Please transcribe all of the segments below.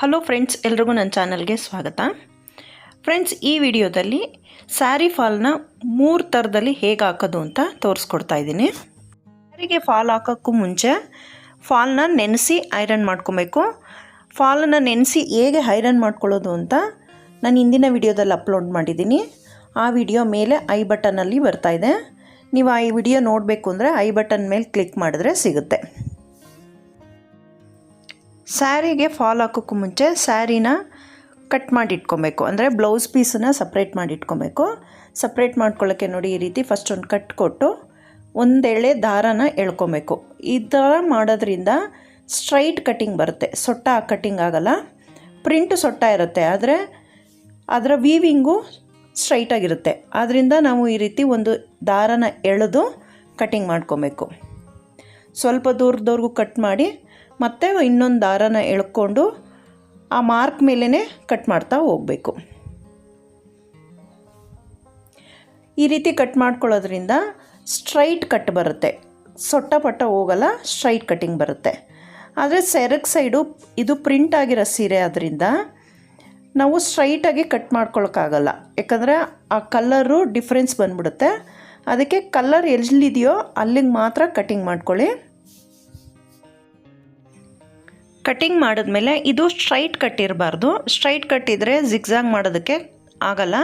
Hello friends ಎಲ್ರಿಗೂ ನನ್ನ ಚಾನಲ್ಗೆ ಸ್ವಾಗತ. ಫ್ರೆಂಡ್ಸ್ ಈ ವಿಡಿಯೋದಲ್ಲಿ ಸ್ಯಾರಿ ಫಾಲ್ನ ಮೂರು ಥರದಲ್ಲಿ ಹೇಗೆ ಹಾಕೋದು ಅಂತ ತೋರಿಸ್ಕೊಡ್ತಾ ಇದ್ದೀನಿ. ಸ್ಯಾರಿಗೆ ಫಾಲ್ ಹಾಕೋಕ್ಕೂ ಮುಂಚೆ ಫಾಲ್ನ ನೆನೆಸಿ ಐರನ್ ಮಾಡ್ಕೊಬೇಕು. ಫಾಲನ್ನು ನೆನೆಸಿ ಹೇಗೆ ಐರನ್ ಮಾಡ್ಕೊಳ್ಳೋದು ಅಂತ ನಾನು ಹಿಂದಿನ ವಿಡಿಯೋದಲ್ಲಿ ಅಪ್ಲೋಡ್ ಮಾಡಿದ್ದೀನಿ. ಆ ವಿಡಿಯೋ ಮೇಲೆ ಐ ಬಟನಲ್ಲಿ ಬರ್ತಾಯಿದೆ ನೀವು ಆ ವಿಡಿಯೋ ನೋಡಬೇಕು ಅಂದರೆ ಐ ಬಟನ್ ಮೇಲೆ ಕ್ಲಿಕ್ ಮಾಡಿದ್ರೆ ಸಿಗುತ್ತೆ. ಸ್ಯಾರಿಗೆ ಫಾಲ್ ಹಾಕೋಕ್ಕೂ ಮುಂಚೆ ಸ್ಯಾರಿನ ಕಟ್ ಮಾಡಿ ಇಟ್ಕೊಬೇಕು ಅಂದರೆ ಬ್ಲೌಸ್ ಪೀಸನ್ನ ಸಪ್ರೇಟ್ ಮಾಡಿ ಇಟ್ಕೊಬೇಕು ಸಪ್ರೇಟ್ ಮಾಡ್ಕೊಳ್ಳೋಕ್ಕೆ ನೋಡಿ ಈ ರೀತಿ ಫಸ್ಟ್ ಒಂದು ಕಟ್ ಕೊಟ್ಟು ಒಂದೆಳೆ ದಾರನ ಎಳ್ಕೊಬೇಕು. ಈ ಥರ ಮಾಡೋದ್ರಿಂದ ಸ್ಟ್ರೈಟ್ ಕಟ್ಟಿಂಗ್ ಬರುತ್ತೆ. ಸೊಟ್ಟ ಕಟ್ಟಿಂಗ್ ಆಗಲ್ಲ. ಪ್ರಿಂಟ್ ಸೊಟ್ಟ ಇರುತ್ತೆ. ಆದರೆ ಅದರ ವೀವಿಂಗು ಸ್ಟ್ರೈಟಾಗಿರುತ್ತೆ ಆದ್ದರಿಂದ ನಾವು ಈ ರೀತಿ ಒಂದು ದಾರನ ಎಳೆದು ಕಟ್ಟಿಂಗ್ ಮಾಡ್ಕೊಬೇಕು. ಸ್ವಲ್ಪ ದೂರದವ್ರಿಗೂ ಕಟ್ ಮಾಡಿ ಮತ್ತೆ ಇನ್ನೊಂದು ದಾರನ ಎಳ್ಕೊಂಡು ಆ ಮಾರ್ಕ್ ಮೇಲೇ ಕಟ್ ಮಾಡ್ತಾ ಹೋಗಬೇಕು. ಈ ರೀತಿ ಕಟ್ ಮಾಡ್ಕೊಳ್ಳೋದ್ರಿಂದ ಸ್ಟ್ರೈಟ್ ಕಟ್ ಬರುತ್ತೆ. ಸೊಟ್ಟ ಪಟ್ಟ ಹೋಗಲ್ಲ, ಸ್ಟ್ರೈಟ್ ಕಟ್ಟಿಂಗ್ ಬರುತ್ತೆ. ಆದರೆ ಸೆರಕ್ ಸೈಡು ಇದು ಪ್ರಿಂಟ್ ಆಗಿರೋ ಸೀರೆ ಆದ್ದರಿಂದ ನಾವು ಸ್ಟ್ರೈಟಾಗಿ ಕಟ್ ಮಾಡ್ಕೊಳಕ್ಕಾಗಲ್ಲ. ಯಾಕಂದರೆ ಆ ಕಲ್ಲರು ಡಿಫ್ರೆನ್ಸ್ ಬಂದ್ಬಿಡುತ್ತೆ. ಅದಕ್ಕೆ ಕಲ್ಲರ್ ಎಲ್ಲಿದೆಯೋ ಅಲ್ಲಿಗೆ ಮಾತ್ರ ಕಟ್ಟಿಂಗ್ ಮಾಡ್ಕೊಳ್ಳಿ. ಕಟ್ಟಿಂಗ್ ಮಾಡಿದ್ಮೇಲೆ ಇದು ಸ್ಟ್ರೈಟ್ ಕಟ್ ಇರಬಾರ್ದು. ಸ್ಟ್ರೈಟ್ ಕಟ್ ಇದ್ದರೆ ಜಿಗ್ಜಾಗ್ ಮಾಡೋದಕ್ಕೆ ಆಗಲ್ಲ.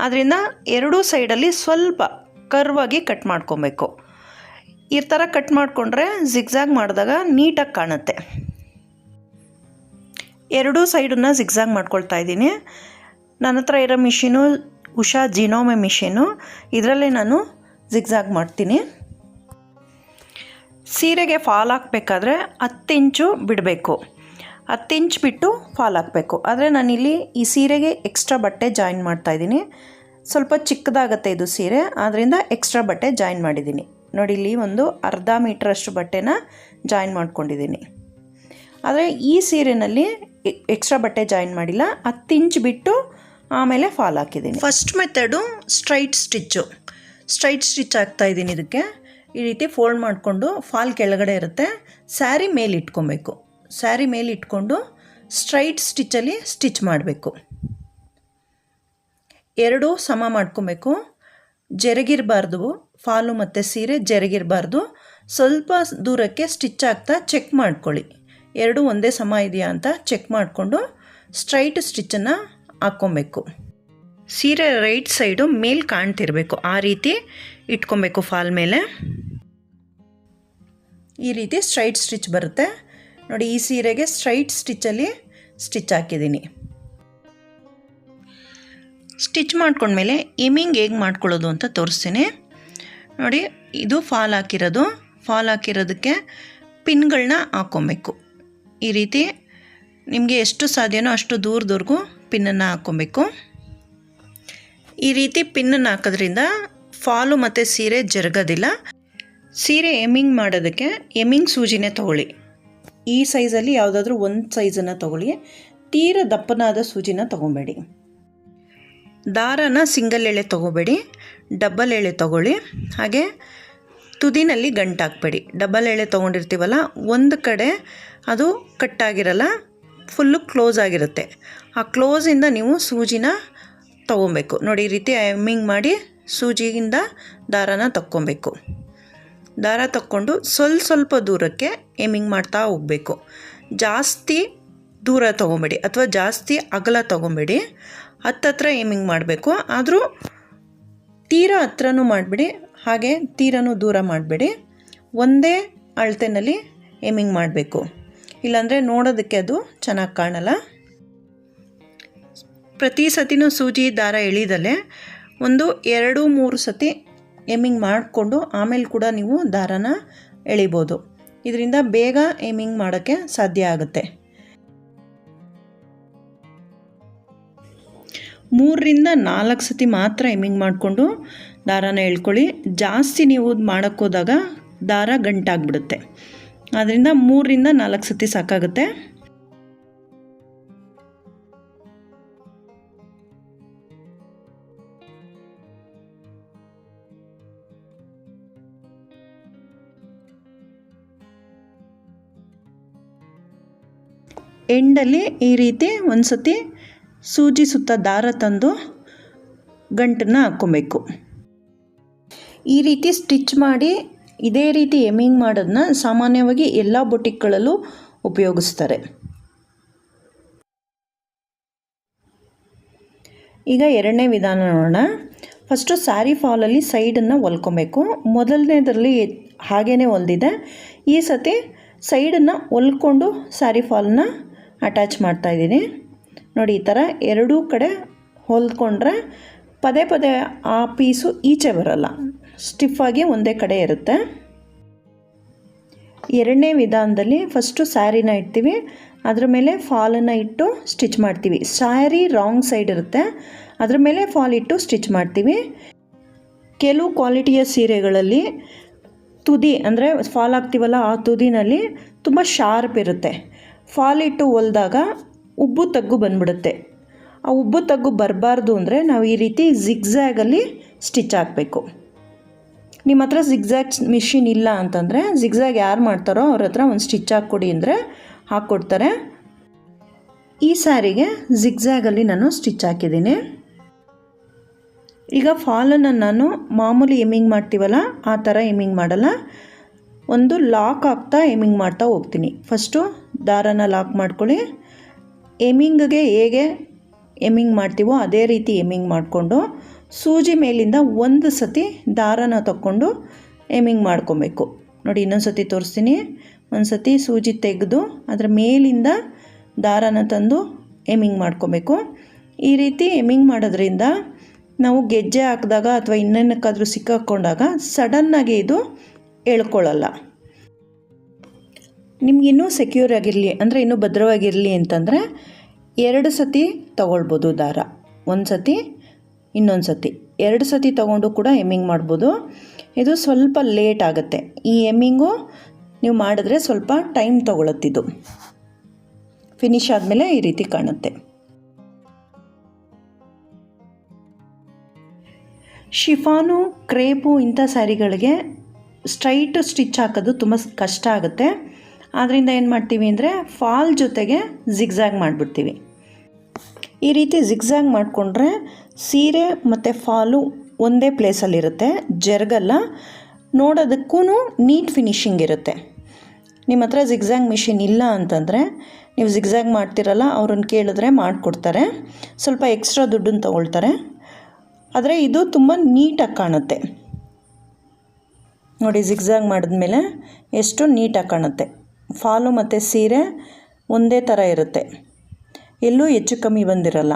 ಅದರಿಂದ ಎರಡೂ ಸೈಡಲ್ಲಿ ಸ್ವಲ್ಪ ಕರ್ವಾಗಿ ಕಟ್ ಮಾಡ್ಕೊಬೇಕು. ಈ ಥರ ಕಟ್ ಮಾಡಿಕೊಂಡ್ರೆ ಜಿಗ್ಜಾಗ್ ಮಾಡಿದಾಗ ನೀಟಾಗಿ ಕಾಣುತ್ತೆ. ಎರಡೂ ಸೈಡನ್ನು ಜಿಗ್ಝಾಗ್ ಮಾಡ್ಕೊಳ್ತಾ ಇದ್ದೀನಿ. ನನ್ನ ಹತ್ರ ಇರೋ ಮಿಷಿನು ಉಷಾ ಜಿನೋಮೆ ಮಿಷಿನು ಇದರಲ್ಲೇ ನಾನು ಜಿಗ್ಜಾಗ್ ಮಾಡ್ತೀನಿ. ಸೀರೆಗೆ ಫಾಲ್ ಹಾಕಬೇಕಾದ್ರೆ ಹತ್ತು ಇಂಚು ಬಿಡಬೇಕು. ಹತ್ತು ಇಂಚ್ ಬಿಟ್ಟು ಫಾಲ್ ಹಾಕಬೇಕು. ಆದರೆ ನಾನಿಲ್ಲಿ ಈ ಸೀರೆಗೆ ಎಕ್ಸ್ಟ್ರಾ ಬಟ್ಟೆ ಜಾಯಿನ್ ಮಾಡ್ತಾಯಿದ್ದೀನಿ ಸ್ವಲ್ಪ ಚಿಕ್ಕದಾಗತ್ತೆ ಇದು ಸೀರೆ ಆದ್ದರಿಂದ ಎಕ್ಸ್ಟ್ರಾ ಬಟ್ಟೆ ಜಾಯಿನ್ ಮಾಡಿದ್ದೀನಿ. ನೋಡಿ, ಇಲ್ಲಿ ಒಂದು ಅರ್ಧ ಮೀಟ್ರಷ್ಟು ಬಟ್ಟೆನ ಜಾಯಿನ್ ಮಾಡ್ಕೊಂಡಿದ್ದೀನಿ. ಆದರೆ ಈ ಸೀರೆನಲ್ಲಿ ಎಕ್ಸ್ಟ್ರಾ ಬಟ್ಟೆ ಜಾಯಿನ್ ಮಾಡಿಲ್ಲ. ಹತ್ತು ಇಂಚ್ ಬಿಟ್ಟು ಆಮೇಲೆ ಫಾಲ್ ಹಾಕಿದ್ದೀನಿ. First method straight stitch straight stitch ಹಾಕ್ತಾಯಿದ್ದೀನಿ ಇದಕ್ಕೆ. ಈ ರೀತಿ ಫೋಲ್ಡ್ ಮಾಡಿಕೊಂಡು ಫಾಲ್ ಕೆಳಗಡೆ ಇರುತ್ತೆ. ಸ್ಯಾರಿ ಮೇಲೆ ಇಟ್ಕೊಬೇಕು. ಸ್ಯಾರಿ ಮೇಲೆ ಇಟ್ಕೊಂಡು ಸ್ಟ್ರೈಟ್ ಸ್ಟಿಚ್ಚಲ್ಲಿ ಸ್ಟಿಚ್ ಮಾಡಬೇಕು. ಎರಡೂ ಸಮ ಮಾಡ್ಕೊಬೇಕು. ಜರಗಿರಬಾರ್ದು ಫಾಲು ಮತ್ತು ಸೀರೆ ಜರಗಿರಬಾರ್ದು. ಸ್ವಲ್ಪ ದೂರಕ್ಕೆ ಸ್ಟಿಚ್ ಆಗ್ತಾ ಚೆಕ್ ಮಾಡ್ಕೊಳ್ಳಿ. ಎರಡು ಒಂದೇ ಸಮ ಇದೆಯಾ ಅಂತ ಚೆಕ್ ಮಾಡಿಕೊಂಡು ಸ್ಟ್ರೈಟ್ ಸ್ಟಿಚ್ಚನ್ನು ಹಾಕ್ಕೊಬೇಕು ಸೀರೆ ರೈಟ್ ಸೈಡು ಮೇಲ್ ಕಾಣ್ತಿರಬೇಕು. ಆ ರೀತಿ ಇಟ್ಕೊಬೇಕು ಫಾಲ್ ಮೇಲೆ. ಈ ರೀತಿ ಸ್ಟ್ರೈಟ್ ಸ್ಟಿಚ್ ಬರುತ್ತೆ. ನೋಡಿ, ಈ ಸೀರೆಗೆ ಸ್ಟ್ರೈಟ್ ಸ್ಟಿಚ್ಚಲ್ಲಿ ಸ್ಟಿಚ್ ಹಾಕಿದ್ದೀನಿ. ಸ್ಟಿಚ್ ಮಾಡ್ಕೊಂಡ್ಮೇಲೆ ಇಮಿಂಗ್ ಹೇಗೆ ಮಾಡ್ಕೊಳ್ಳೋದು ಅಂತ ತೋರಿಸ್ತೀನಿ. ನೋಡಿ, ಇದು ಫಾಲ್ ಹಾಕಿರೋದು. ಫಾಲ್ ಹಾಕಿರೋದಕ್ಕೆ ಪಿನ್ಗಳನ್ನ ಹಾಕ್ಕೊಬೇಕು ಈ ರೀತಿ ನಿಮಗೆ ಎಷ್ಟು ಸಾಧ್ಯನೋ ಅಷ್ಟು ದೂರದವರೆಗೂ ಪಿನ್ನನ್ನು ಹಾಕ್ಕೊಬೇಕು ಈ ರೀತಿ ಪಿನ್ನನ್ನು ಹಾಕೋದ್ರಿಂದ ಫಾಲು ಮತ್ತು ಸೀರೆ ಜರುಗೋದಿಲ್ಲ. ಸೀರೆ ಎಮ್ಮಿಂಗ್ ಮಾಡೋದಕ್ಕೆ ಎಮ್ಮಿಂಗ್ ಸೂಜಿನೇ ತಗೊಳ್ಳಿ. ಈ ಸೈಜಲ್ಲಿ ಯಾವುದಾದ್ರೂ ಒಂದು ಸೈಜನ್ನು ತಗೊಳ್ಳಿ. ತೀರ ದಪ್ಪನಾದ ಸೂಜಿನ ತಗೊಬೇಡಿ. ದಾರನ ಸಿಂಗಲ್ ಎಳೆ ತೊಗೋಬೇಡಿ. ಡಬಲ್ ಎಳೆ ತಗೊಳ್ಳಿ. ಹಾಗೆ ತುದಿನಲ್ಲಿ ಗಂಟು ಹಾಕ್ಬೇಡಿ. ಡಬಲ್ ಎಳೆ ತೊಗೊಂಡಿರ್ತೀವಲ್ಲ, ಒಂದು ಕಡೆ ಅದು ಕಟ್ಟಾಗಿರಲ್ಲ ಫುಲ್ಲು ಕ್ಲೋಸ್ ಆಗಿರುತ್ತೆ. ಆ ಕ್ಲೋಸಿಂದ ನೀವು ಸೂಜಿನ ತೊಗೊಬೇಕು. ನೋಡಿ, ಈ ರೀತಿ ಎಮ್ಮಿಂಗ್ ಮಾಡಿ ಸೂಜಿಯಿಂದ ದಾರನ ತಕ್ಕೊಬೇಕು. ದಾರ ತಕ್ಕೊಂಡು ಸ್ವಲ್ಪ ಸ್ವಲ್ಪ ದೂರಕ್ಕೆ ಏಮಿಂಗ್ ಮಾಡ್ತಾ ಹೋಗಬೇಕು. ಜಾಸ್ತಿ ದೂರ ತೊಗೊಬೇಡಿ ಅಥವಾ ಜಾಸ್ತಿ ಅಗಲ ತೊಗೊಬೇಡಿ. ಹತ್ತತ್ರ ಏಮಿಂಗ್ ಮಾಡಬೇಕು. ಆದರೂ ತೀರ ಹತ್ರನೂ ಮಾಡಬೇಡಿ. ಹಾಗೆ ತೀರನೂ ದೂರ ಮಾಡಬೇಡಿ. ಒಂದೇ ಅಳತೆನಲ್ಲಿ ಏಮಿಂಗ್ ಮಾಡಬೇಕು. ಇಲ್ಲಾಂದರೆ ನೋಡೋದಕ್ಕೆ ಅದು ಚೆನ್ನಾಗಿ ಕಾಣಲ್ಲ. ಪ್ರತಿ ಸತಿನೂ ಸೂಜಿ ದಾರ ಎಳಿದಲೆ ಒಂದು ಎರಡು ಮೂರು ಸತಿ ಏಮಿಂಗ್ ಮಾಡಿಕೊಂಡು ಆಮೇಲೆ ಕೂಡ ನೀವು ದಾರನ ಎಳಿಬೋದು. ಇದರಿಂದ ಬೇಗ ಏಮಿಂಗ್ ಮಾಡೋಕ್ಕೆ ಸಾಧ್ಯ ಆಗುತ್ತೆ. ಮೂರರಿಂದ ನಾಲ್ಕು ಸತಿ ಮಾತ್ರ ಏಮಿಂಗ್ ಮಾಡಿಕೊಂಡು ದಾರಾನ ಎಳ್ಕೊಳ್ಳಿ. ಜಾಸ್ತಿ ನೀವು ಮಾಡೋಕ್ಕೋದಾಗ ದಾರ ಗಂಟಾಗ್ಬಿಡುತ್ತೆ. ಆದ್ದರಿಂದ ಮೂರರಿಂದ ನಾಲ್ಕು ಸತಿ ಸಾಕಾಗುತ್ತೆ. ಎಂಡಲ್ಲಿ ಈ ರೀತಿ ಒಂದು ಸತಿ ಸೂಜಿ ಸುತ್ತ ದಾರ ತಂದು ಗಂಟನ್ನು ಹಾಕ್ಕೊಬೇಕು. ಈ ರೀತಿ ಸ್ಟಿಚ್ ಮಾಡಿ ಇದೇ ರೀತಿ ಎಮ್ಮಿಂಗ್ ಮಾಡೋದನ್ನ ಸಾಮಾನ್ಯವಾಗಿ ಎಲ್ಲ ಬೊಟಿಕ್ಗಳಲ್ಲೂ ಉಪಯೋಗಿಸ್ತಾರೆ. ಈಗ ಎರಡನೇ ವಿಧಾನ ನೋಡೋಣ. ಫಸ್ಟು ಸ್ಯಾರಿ ಫಾಲಲ್ಲಿ ಸೈಡನ್ನು ಹೊಲ್ಕೊಬೇಕು. ಮೊದಲನೇದರಲ್ಲಿ ಹಾಗೇ ಹೊಲ್ದಿದೆ. ಈ ಸತಿ ಸೈಡನ್ನು ಹೊಲ್ಕೊಂಡು ಸ್ಯಾರಿ ಫಾಲನ್ನ ಅಟ್ಯಾಚ್ ಮಾಡ್ತಾಯಿದ್ದೀನಿ ನೋಡಿ, ಈ ಥರ ಎರಡೂ ಕಡೆ ಹೊಲ್ಕೊಂಡ್ರೆ ಪದೇ ಪದೇ ಆ ಪೀಸು ಈಚೆ ಬರಲ್ಲ. ಸ್ಟಿಫಾಗಿ ಒಂದೇ ಕಡೆ ಇರುತ್ತೆ. ಎರಡನೇ ವಿಧಾನದಲ್ಲಿ ಫಸ್ಟು ಸ್ಯಾರಿನ ಇಡ್ತೀವಿ. ಅದ್ರ ಮೇಲೆ ಫಾಲನ್ನು ಇಟ್ಟು ಸ್ಟಿಚ್ ಮಾಡ್ತೀವಿ. ಸ್ಯಾರಿ ರಾಂಗ್ ಸೈಡ್ ಇರುತ್ತೆ. ಅದ್ರ ಮೇಲೆ ಫಾಲ್ ಇಟ್ಟು ಸ್ಟಿಚ್ ಮಾಡ್ತೀವಿ. ಕೆಲವು ಕ್ವಾಲಿಟಿಯ ಸೀರೆಗಳಲ್ಲಿ ತುದಿ ಅಂದರೆ ಫಾಲ್ ಆಗ್ತೀವಲ್ಲ ಆ ತುದಿನಲ್ಲಿ ತುಂಬ ಶಾರ್ಪ್ ಇರುತ್ತೆ. ಫಾಲ್ ಇಟ್ಟು ಹೊಲ್ದಾಗ ಉಬ್ಬು ತಗ್ಗು ಬಂದ್ಬಿಡುತ್ತೆ. ಆ ಉಬ್ಬು ತಗ್ಗು ಬರಬಾರ್ದು ಅಂದರೆ ನಾವು ಈ ರೀತಿ ಜಿಗ್ಝ್ಯಾಗಲ್ಲಿ ಸ್ಟಿಚ್ ಹಾಕಬೇಕು. ನಿಮ್ಮ ಹತ್ರ ಜಿಗ್ಝ್ಯಾಗ್ ಮಿಷಿನ್ ಇಲ್ಲ ಅಂತಂದರೆ ಜಿಗ್ಝ್ಯಾಗ್ ಯಾರು ಮಾಡ್ತಾರೋ ಅವ್ರ ಹತ್ರ ಒಂದು ಸ್ಟಿಚ್ ಹಾಕ್ಕೊಡಿ ಅಂದರೆ ಹಾಕ್ಕೊಡ್ತಾರೆ. ಈ ಸ್ಯಾರಿಗೆ ಜಿಗ್ಝ್ಯಾಗಲ್ಲಿ ನಾನು ಸ್ಟಿಚ್ ಹಾಕಿದ್ದೀನಿ. ಈಗ ಫಾಲನ್ನು ನಾನು ಮಾಮೂಲಿ ಎಮಿಂಗ್ ಮಾಡ್ತೀವಲ್ಲ, ಆ ಥರ ಎಮಿಂಗ್ ಮಾಡಲ್ಲ. ಒಂದು ಲಾಕ್ ಹಾಕ್ತಾ ಎಮಿಂಗ್ ಮಾಡ್ತಾ ಹೋಗ್ತೀನಿ. ಫಸ್ಟು ದಾರನ ಲಾಕ್ ಮಾಡ್ಕೊಳ್ಳಿ. ಎಮಿಂಗ್ಗೆ ಹೇಗೆ ಎಮಿಂಗ್ ಮಾಡ್ತೀವೋ ಅದೇ ರೀತಿ ಎಮಿಂಗ್ ಮಾಡಿಕೊಂಡು ಸೂಜಿ ಮೇಲಿಂದ ಒಂದು ಸತಿ ದಾರನ ತಕ್ಕೊಂಡು ಎಮಿಂಗ್ ಮಾಡ್ಕೊಬೇಕು. ನೋಡಿ ಇನ್ನೊಂದು ಸತಿ ತೋರಿಸ್ತೀನಿ. ಒಂದು ಸತಿ ಸೂಜಿ ತೆಗೆದು ಅದರ ಮೇಲಿಂದ ದಾರನ ತಂದು ಎಮಿಂಗ್ ಮಾಡ್ಕೊಬೇಕು. ಈ ರೀತಿ ಎಮಿಂಗ್ ಮಾಡೋದ್ರಿಂದ ನಾವು ಗೆಜ್ಜೆ ಹಾಕಿದಾಗ ಅಥವಾ ಇನ್ನೇನಕ್ಕಾದರೂ ಸಿಕ್ಕಾಕ್ಕೊಂಡಾಗ ಸಡನ್ನಾಗಿ ಇದು ಎಳ್ಕೊಳ್ಳಲ್ಲ. ನಿಮಗಿನ್ನೂ ಸೆಕ್ಯೂರ್ ಆಗಿರಲಿ, ಅಂದರೆ ಇನ್ನೂ ಭದ್ರವಾಗಿರಲಿ ಅಂತಂದರೆ ಎರಡು ಸತಿ ತಗೊಳ್ಬೋದು ದಾರ ಒಂದು ಸತಿ, ಇನ್ನೊಂದು ಸತಿ. ಎರಡು ಸತಿ ತೊಗೊಂಡು ಕೂಡ ಎಮ್ಮಿಂಗ್ ಮಾಡ್ಬೋದು. ಇದು ಸ್ವಲ್ಪ ಲೇಟ್ ಆಗುತ್ತೆ. ಈ ಎಮ್ಮಿಂಗು ನೀವು ಮಾಡಿದ್ರೆ ಸ್ವಲ್ಪ ಟೈಮ್ ತೊಗೊಳತ್ತಿದ್ದು. ಫಿನಿಶ್ ಆದಮೇಲೆ ಈ ರೀತಿ ಕಾಣುತ್ತೆ. ಶಿಫಾನು, ಕ್ರೇಪು ಇಂಥ ಸ್ಯಾರಿಗಳಿಗೆ ಸ್ಟ್ರೈಟ್ ಸ್ಟಿಚ್ ಹಾಕೋದು ತುಂಬ ಕಷ್ಟ ಆಗುತ್ತೆ. ಆದ್ದರಿಂದ ಏನು ಮಾಡ್ತೀವಿ ಅಂದರೆ ಫಾಲ್ ಜೊತೆಗೆ ಜಿಗ್ಝ್ಯಾಗ್ ಮಾಡಿಬಿಡ್ತೀವಿ. ಈ ರೀತಿ ಜಿಗ್ಝಾಗ್ ಮಾಡಿಕೊಂಡ್ರೆ ಸೀರೆ ಮತ್ತು ಫಾಲು ಒಂದೇ ಪ್ಲೇಸಲ್ಲಿರುತ್ತೆ ಜರ್ಗಲ್ಲ. ನೋಡೋದಕ್ಕೂ ನೀಟ್ ಫಿನಿಶಿಂಗ್ ಇರುತ್ತೆ. ನಿಮ್ಮ ಹತ್ರ ಜಿಗ್ಝ್ಯಾಗ್ ಮಿಷಿನ್ ಇಲ್ಲ ಅಂತಂದರೆ ನೀವು ಜಿಗ್ಝ್ಯಾಗ್ ಮಾಡ್ತಿರಲ್ಲ, ಅವ್ರನ್ನ ಕೇಳಿದ್ರೆ ಮಾಡಿಕೊಡ್ತಾರೆ. ಸ್ವಲ್ಪ ಎಕ್ಸ್ಟ್ರಾ ದುಡ್ಡನ್ನು ತೊಗೊಳ್ತಾರೆ. ಆದರೆ ಇದು ತುಂಬ ನೀಟಾಗಿ ಕಾಣುತ್ತೆ. ನೋಡಿ ಜಿಗ್ಝ್ಯಾಗ್ ಮಾಡಿದ್ಮೇಲೆ ಎಷ್ಟು ನೀಟಾಗಿ ಕಾಣುತ್ತೆ. ಫಾಲು ಮತ್ತು ಸೀರೆ ಒಂದೇ ಥರ ಇರುತ್ತೆ. ಎಲ್ಲೂ ಹೆಚ್ಚು ಕಮ್ಮಿ ಬಂದಿರಲ್ಲ.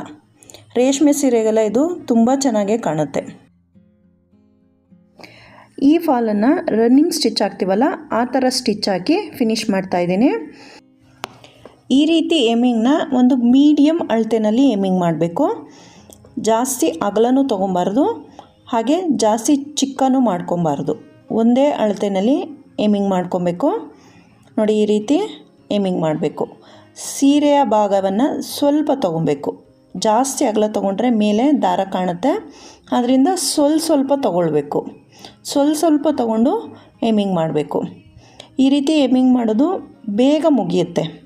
ರೇಷ್ಮೆ ಸೀರೆಗೆಲ್ಲ ಇದು ತುಂಬ ಚೆನ್ನಾಗೇ ಕಾಣುತ್ತೆ. ಈ ಫಾಲನ್ನು ರನ್ನಿಂಗ್ ಸ್ಟಿಚ್ ಹಾಕ್ತೀವಲ್ಲ ಆ ಥರ ಸ್ಟಿಚ್ ಹಾಕಿ ಫಿನಿಶ್ ಮಾಡ್ತಾ ಇದ್ದೀನಿ. ಈ ರೀತಿ ಏಮಿಂಗ್ನ ಒಂದು ಮೀಡಿಯಮ್ ಅಳತೆನಲ್ಲಿ ಏಮಿಂಗ್ ಮಾಡಬೇಕು. ಜಾಸ್ತಿ ಅಗಲನೂ ತೊಗೊಬಾರ್ದು, ಹಾಗೆ ಜಾಸ್ತಿ ಚಿಕ್ಕನೂ ಮಾಡ್ಕೊಬಾರ್ದು. ಒಂದೇ ಅಳತೆನಲ್ಲಿ ಏಮಿಂಗ್ ಮಾಡ್ಕೊಬೇಕು. ನೋಡಿ ಈ ರೀತಿ ಏಮಿಂಗ್ ಮಾಡಬೇಕು. ಸೀರೆಯ ಭಾಗವನ್ನು ಸ್ವಲ್ಪ ತೊಗೊಬೇಕು. ಜಾಸ್ತಿ ಅಗಲ ತೊಗೊಂಡ್ರೆ ಮೇಲೆ ದಾರ ಕಾಣುತ್ತೆ. ಅದರಿಂದ ಸ್ವಲ್ಪ ಸ್ವಲ್ಪ ತೊಗೊಳ್ಬೇಕು. ಸ್ವಲ್ಪ ಸ್ವಲ್ಪ ತೊಗೊಂಡು ಏಮಿಂಗ್ ಮಾಡಬೇಕು. ಈ ರೀತಿ ಏಮಿಂಗ್ ಮಾಡೋದು ಬೇಗ ಮುಗಿಯುತ್ತೆ.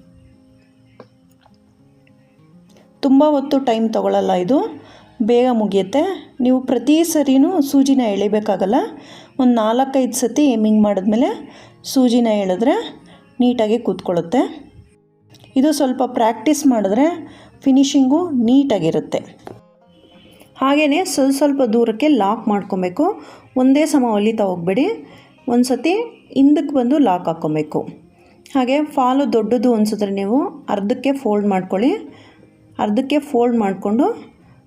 ತುಂಬ ಹೊತ್ತು ಟೈಮ್ ತೊಗೊಳ್ಳಲ್ಲ ಇದು. ಬೇಗ ಮುಗಿಯುತ್ತೆ. ನೀವು ಪ್ರತಿ ಸರಿನೂ ಸೂಜಿನ ಎಳಿಬೇಕಾಗಲ್ಲ. ಒಂದು ನಾಲ್ಕೈದು ಸತಿ ಏಮಿಂಗ್ ಮಾಡಿದ್ಮೇಲೆ ಸೂಜಿನ ಎಳೆದ್ರೆ ನೀಟಾಗಿ ಕೂತ್ಕೊಳ್ಳುತ್ತೆ. ಇದು ಸ್ವಲ್ಪ ಪ್ರಾಕ್ಟೀಸ್ ಮಾಡಿದ್ರೆ ಫಿನಿಶಿಂಗು ನೀಟಾಗಿರುತ್ತೆ. ಹಾಗೆಯೇ ಸ್ವಲ್ಪ ಸ್ವಲ್ಪ ದೂರಕ್ಕೆ ಲಾಕ್ ಮಾಡ್ಕೊಬೇಕು. ಒಂದೇ ಸಮ ಹೊಲಿತಾ ಹೋಗ್ಬೇಡಿ. ಒಂದು ಸತಿ ಹಿಂದಕ್ಕೆ ಬಂದು ಲಾಕ್ ಹಾಕ್ಕೊಬೇಕು ಹಾಗೆ ಫಾಲು ದೊಡ್ಡದು ಅನಿಸಿದ್ರೆ ನೀವು ಅರ್ಧಕ್ಕೆ ಫೋಲ್ಡ್ ಮಾಡ್ಕೊಳ್ಳಿ. ಅರ್ಧಕ್ಕೆ ಫೋಲ್ಡ್ ಮಾಡಿಕೊಂಡು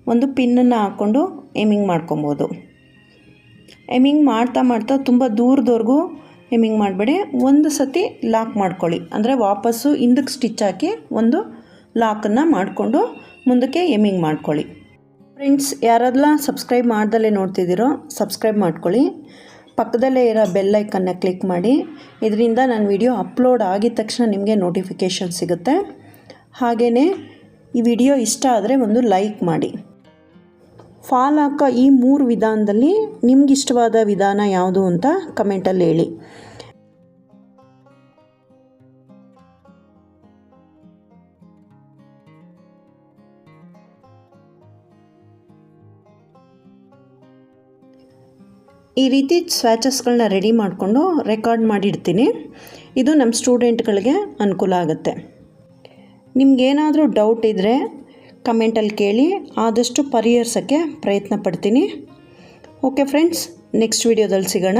ಒಂದು ಪಿನ್ನನ್ನು ಹಾಕ್ಕೊಂಡು ಎಮಿಂಗ್ ಮಾಡ್ಕೊಬೋದು. ಎಮಿಂಗ್ ಮಾಡ್ತಾ ಮಾಡ್ತಾ ತುಂಬ ದೂರದವರೆಗೂ ಎಮಿಂಗ್ ಮಾಡಬೇಡಿ. ಒಂದು ಸತಿ ಲಾಕ್ ಮಾಡ್ಕೊಳ್ಳಿ. ಅಂದರೆ ವಾಪಸ್ಸು ಹಿಂದಕ್ಕೆ ಸ್ಟಿಚ್ ಹಾಕಿ ಒಂದು ಲಾಕನ್ನು ಮಾಡಿಕೊಂಡು ಮುಂದಕ್ಕೆ ಎಮ್ಮಿಂಗ್ ಮಾಡ್ಕೊಳ್ಳಿ. ಫ್ರೆಂಡ್ಸ್ ಯಾರೆಲ್ಲ ಸಬ್ಸ್ಕ್ರೈಬ್ ಮಾಡ್ದಲ್ಲೇ ನೋಡ್ತಿದ್ದೀರೋ ಸಬ್ಸ್ಕ್ರೈಬ್ ಮಾಡ್ಕೊಳ್ಳಿ. ಪಕ್ಕದಲ್ಲೇ ಇರೋ ಬೆಲ್ ಐಕನ್ನ ಕ್ಲಿಕ್ ಮಾಡಿ. ಇದರಿಂದ ನನ್ನ ವಿಡಿಯೋ ಅಪ್ಲೋಡ್ ಆಗಿದ ತಕ್ಷಣ ನಿಮಗೆ ನೋಟಿಫಿಕೇಷನ್ ಸಿಗುತ್ತೆ. ಹಾಗೆಯೇ ಈ ವಿಡಿಯೋ ಇಷ್ಟ ಆದರೆ ಒಂದು ಲೈಕ್ ಮಾಡಿ. ಫಾಲಾಕ ಈ ಮೂರು ವಿಧಾನದಲ್ಲಿ ನಿಮಗಿಷ್ಟವಾದ ವಿಧಾನ ಯಾವುದು ಅಂತ ಕಮೆಂಟಲ್ಲಿ ಹೇಳಿ. ಈ ರೀತಿ ಸ್ವ್ಯಾಚಸ್ಗಳನ್ನ ರೆಡಿ ಮಾಡಿಕೊಂಡು ರೆಕಾರ್ಡ್ ಮಾಡಿಡ್ತೀನಿ. ಇದು ನಮ್ಮ ಸ್ಟೂಡೆಂಟ್ಗಳಿಗೆ ಅನುಕೂಲ ಆಗುತ್ತೆ. ನಿಮ್ಗೇನಾದರೂ ಡೌಟ್ ಇದ್ದರೆ ಕಮೆಂಟಲ್ಲಿ ಕೇಳಿ ಆದಷ್ಟು ಪರಿಹರಿಸೋಕ್ಕೆ ಪ್ರಯತ್ನ ಪಡ್ತೀನಿ. ಓಕೆ ಫ್ರೆಂಡ್ಸ್ ನೆಕ್ಸ್ಟ್ ವೀಡಿಯೋದಲ್ಲಿ ಸಿಗೋಣ.